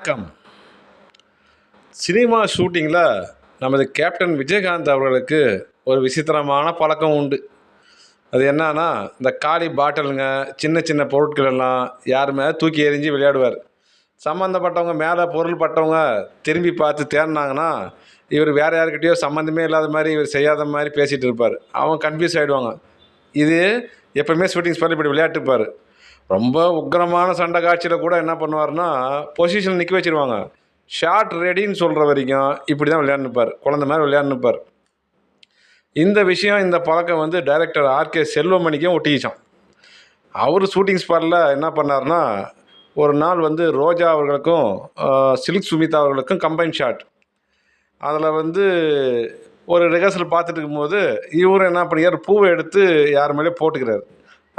வணக்கம். சினிமா ஷூட்டிங்கில் நமது கேப்டன் விஜயகாந்த் அவர்களுக்கு ஒரு விசித்திரமான பழக்கம் உண்டு. அது என்னன்னா இந்த காலி பாட்டிலுங்க சின்ன சின்ன பொருட்கள் எல்லாம் யார் மேலே தூக்கி எறிஞ்சு விளையாடுவார். சம்மந்தப்பட்டவங்க மேலே பொருள் பட்டவங்க திரும்பி பார்த்து தேடினாங்கன்னா இவர் வேறு யாருக்கிட்டேயோ சம்மந்தமே இல்லாத மாதிரி இவர் செய்யாத மாதிரி பேசிகிட்டு இருப்பார். அவங்க கன்ஃபியூஸ் ஆகிடுவாங்க இது எப்போவுமே ஷூட்டிங் ஸ்பாட் இப்படி விளையாட்டுப்பார். ரொம்ப உக்கிரமான சண்டை காட்சியில் கூட என்ன பண்ணுவார்னா பொசிஷன் நிற்க வச்சிருவாங்க. ஷாட் ரெடின்னு சொல்கிற வரைக்கும் இப்படி தான் விளையாண்டுப்பார் குழந்த மாதிரி விளையாண்டுப்பார் இந்த விஷயம் இந்த பழக்கம் வந்து டைரக்டர் ஆர்கே செல்வமணிக்கும் ஒட்டிக்கிச்சான் அவர் ஷூட்டிங் ஸ்பாட்டில் என்ன பண்ணார்னா ஒரு நாள் வந்து ரோஜா அவர்களுக்கும் சில்க் சுமிதா அவர்களுக்கும் கம்பைன் ஷாட் அதில் வந்து ஒரு ரிஹர்சல் பார்த்துட்டு இருக்கும்போது இவர் என்ன பண்ணியார் பூவை எடுத்து யார் மேலே போட்டுக்கிறார்.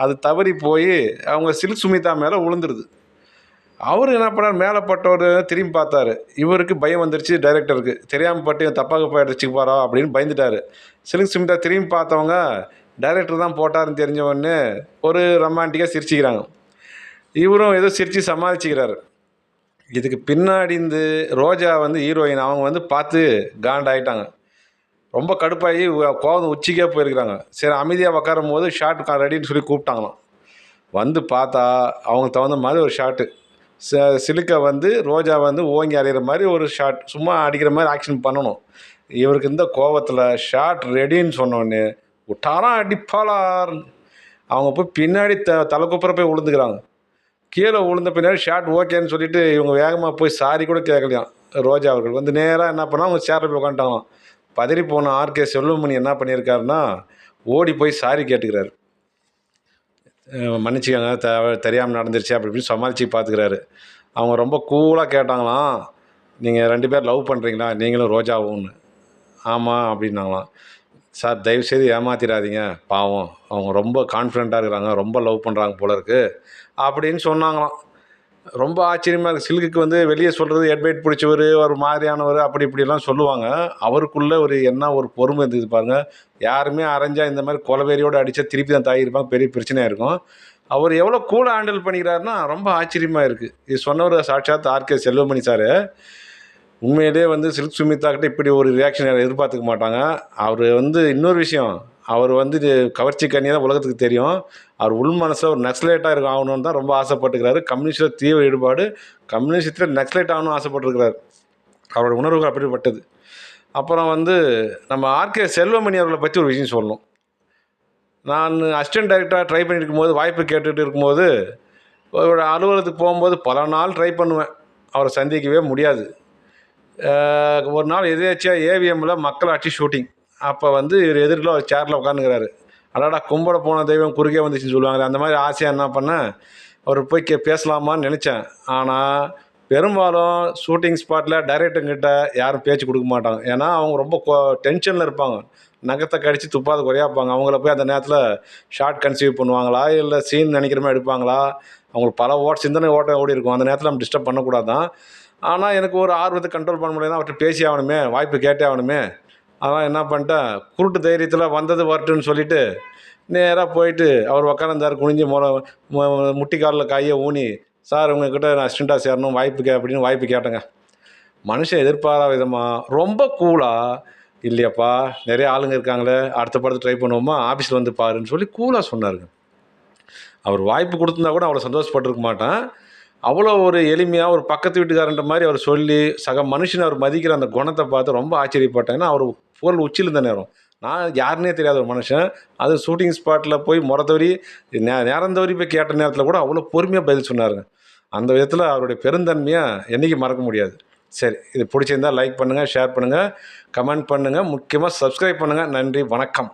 அது தவறி போய் அவங்க சில்க் சுமிதா மேலே விழுந்துருது. அவர் என்ன பண்ணார்? மேலே பட்டவர் திரும்பி பார்த்தாரு. இவருக்கு பயம் வந்துருச்சு டைரக்டருக்கு தெரியாமல் பட்டு தப்பாக போய் போகிறா அப்படின்னு பயந்துட்டார். சில்க் சுமிதா திரும்பி பார்த்தவங்க டைரக்டர் தான் போட்டாருன்னு தெரிஞ்ச உடனே ஒரு ரொமான்டிக்காக சிரிச்சுக்கிறாங்க. இவரும் ஏதோ சிரித்து சமாளிச்சுக்கிறாரு. இதுக்கு பின்னாடி இந்த ரோஜா வந்து ஹீரோயின் அவங்க வந்து பார்த்து காண்டாயிட்டாங்க. ரொம்ப கடுப்பாகி கோவம் உச்சிக்கே போயிருக்கிறாங்க. சரி அமைதியாக உக்காரும் போது ஷாட் ரெடின்னு சொல்லி கூப்பிட்டாங்களாம். வந்து பார்த்தா அவங்க தகுந்த மாதிரி ஒரு ஷாட்டு சிலுக்கை வந்து ரோஜா வந்து ஓங்கி அறையிற மாதிரி ஒரு ஷாட் சும்மா அடிக்கிற மாதிரி ஆக்ஷன் பண்ணணும். இவருக்கு இந்த கோவத்தில் ஷாட் ரெடின்னு சொன்னோடனே விட்டாராம் அடிப்பாளார். அவங்க போய் பின்னாடி த தலை போய் விழுந்துக்கிறாங்க கீழே விழுந்த பின்னாடி ஷாட் ஓகேன்னு சொல்லிட்டு இவங்க வேகமாக போய் சாரி கூட கேட்கலையாம் ரோஜா அவர்கள் வந்து நேராக என்ன பண்ணால் அவங்க சேரில் போய் உட்காந்துட்டாங்களாம் பதறி போன ஆர்கே செல்வமணி என்ன பண்ணியிருக்காருன்னா ஓடி போய் சாரி கேட்டுக்கிறாரு. மன்னிச்சுக்கோங்க த தெரியாமல் நடந்துருச்சு அப்படி இப்படின்னு சமாளித்து பார்த்துக்கிறாரு அவங்க ரொம்ப கூலாக கேட்டாங்களாம். நீங்கள் ரெண்டு பேர் லவ் பண்ணுறீங்களா நீங்களும் ரோஜாவும்னு. ஆமாம் அப்படின்னாங்களாம். சார் தயவுசெய்து ஏமாத்திடாதீங்க. பாவம் அவங்க ரொம்ப கான்ஃபிடெண்ட்டாக இருக்கிறாங்க ரொம்ப லவ் பண்ணுறாங்க போல இருக்குது அப்படின்னு சொன்னாங்களாம். ரொம்ப ஆச்சரியமாக இருக்குது சில்குக்கு வந்து வெளியே சொல்கிறது ஹெட்பைட் பிடிச்சவர் ஒரு மாதிரியானவர் அப்படி இப்படிலாம் சொல்லுவாங்க. அவருக்குள்ளே ஒரு என்ன ஒரு பொறுமை இருந்தது பாருங்கள் யாருமே அரைஞ்சா இந்த மாதிரி கொலவேரியோடு அடித்தா திருப்பி தான் தாயிருப்பாங்க பெரிய பிரச்சனையாக இருக்கும். அவர் எவ்வளோ கூல ஹேண்டில் பண்ணிக்கிறாருன்னா ரொம்ப ஆச்சரியமாக இருக்குது இது சொன்னவர் சாட்சாத் ஆர்கே செல்வமணி சார். உண்மையிலே வந்து சில்க் சுமிதா கிட்ட இப்படி ஒரு ரியாக்ஷன் எதிர்பார்த்துக்க மாட்டாங்க. அவர் வந்து இன்னொரு விஷயம். அவர் வந்து கவர்ச்சி கண்ணியாக தான் உலகத்துக்கு தெரியும். அவர் உள் மனசில் ஒரு நக்ஸலேட்டாக இருக்க ஆகணும்னு தான் ரொம்ப ஆசைப்பட்டுக்கிறாரு கம்யூனிஸ்டில் தீவிர ஈடுபாடு கம்யூனிஸ்டத்தில் நக்ஸலேட் ஆகணும்னு ஆசைப்பட்டுருக்கிறார். அவரோட உணர்வுகள் அப்படிப்பட்டது. அப்புறம் வந்து நம்ம ஆர்கே செல்வமணி அவர்களை பற்றி ஒரு விஷயம் சொல்லணும். நான் அசிஸ்டன்ட் டைரக்டராக ட்ரை பண்ணிட்டு இருக்கும்போது வாய்ப்பு கேட்டுகிட்டு இருக்கும்போது அவரோட அலுவலகத்துக்கு போகும்போது பல நாள் ட்ரை பண்ணுவேன். அவரை சந்திக்கவே முடியாது. ஒரு நாள் எதேச்சியாக ஏவிஎம்மில் மக்கள் ஆட்சி ஷூட்டிங். அப்போ வந்து இவர் எதிரில் ஒரு சேரில் உட்காந்துக்கிறாரு அடாடா கும்பிட போன தெய்வம் குறுக்கே வந்துச்சுன்னு சொல்லுவாங்க அந்த மாதிரி ஆசையாக என்ன பண்ணேன் அவர் போய் கே பேசலாமான்னு நினச்சேன். ஆனால் பெரும்பாலும் ஷூட்டிங் ஸ்பாட்டில் டைரக்டர்கிட்ட யாரும் பேச்சு கொடுக்க மாட்டாங்க. ஏன்னா அவங்க ரொம்ப டென்ஷனில் இருப்பாங்க. நகத்தை கடிச்சு துப்பாத குறையாப்பாங்க அவங்கள போய் அந்த நேரத்தில் ஷார்ட் கன்சீவ் பண்ணுவாங்களா? இல்லை சீன் நினைக்கிற மாதிரி எடுப்பாங்களா? அவங்களுக்கு பல ஓட் சிந்தனை ஓட்ட ஓடி இருக்கும். அந்த நேரத்தில் நம்ம டிஸ்டர்ப் பண்ணக்கூடாது தான் ஆனால் எனக்கு ஒரு ஆர்வத்தை கண்ட்ரோல் பண்ண முடியல அவர்கிட்ட பேசி ஆகணுமே வாய்ப்பு கேட்டே ஆகணுமே. அதான் என்ன பண்ணிட்டேன் குருட்டு தைரியத்தில் வந்தது வரட்டுன்னு சொல்லிட்டு நேராக போயிட்டு அவர் உக்காந்துருந்தார் குனிஞ்சு மொ முட்டி முட்டிக்காலில் கையை ஊனி சார் உங்ககிட்ட நான் அசிஸ்டண்ட்டாக சேரணும் வாய்ப்பு கே அப்படின்னு வாய்ப்பு கேட்டேங்க. மனுஷன் எதிர்பாராத விதமாக ரொம்ப கூலாக இல்லையாப்பா நிறைய ஆளுங்க இருக்காங்களே அடுத்த படத்தை ட்ரை பண்ணுவோமா ஆஃபீஸில் வந்து பாருன்னு சொல்லி கூலாக சொன்னாருங்க. அவர் வாய்ப்பு கொடுத்துருந்தா கூட அவ்வளோ சந்தோஷப்பட்டிருக்க மாட்டேன். அவ்வளோ ஒரு எளிமையாக ஒரு பக்கத்து வீட்டுக்காரன்ற மாதிரி அவர் சொல்லி சக மனுஷன் அவர் மதிக்கிற அந்த குணத்தை பார்த்து ரொம்ப ஆச்சரியப்பட்டேன். ஏன்னா அவர் புகழ் உச்சியில் இருந்த நேரம். நான் யாருன்னே தெரியாத ஒரு மனுஷன். அது ஷூட்டிங் ஸ்பாட்டில் போய் முறத்தவரி நே நேரம் தவறி போய் கேட்ட நேரத்தில் கூட அவ்வளோ பொறுமையாக பதில் சொன்னாருங்க. அந்த விதத்தில் அவருடைய பெருந்தன்மையை என்றைக்கு மறக்க முடியாது. சரி இது பிடிச்சிருந்தா லைக் பண்ணுங்கள் ஷேர் பண்ணுங்கள் கமெண்ட் பண்ணுங்கள் முக்கியமாக சப்ஸ்கிரைப் பண்ணுங்கள் நன்றி வணக்கம்.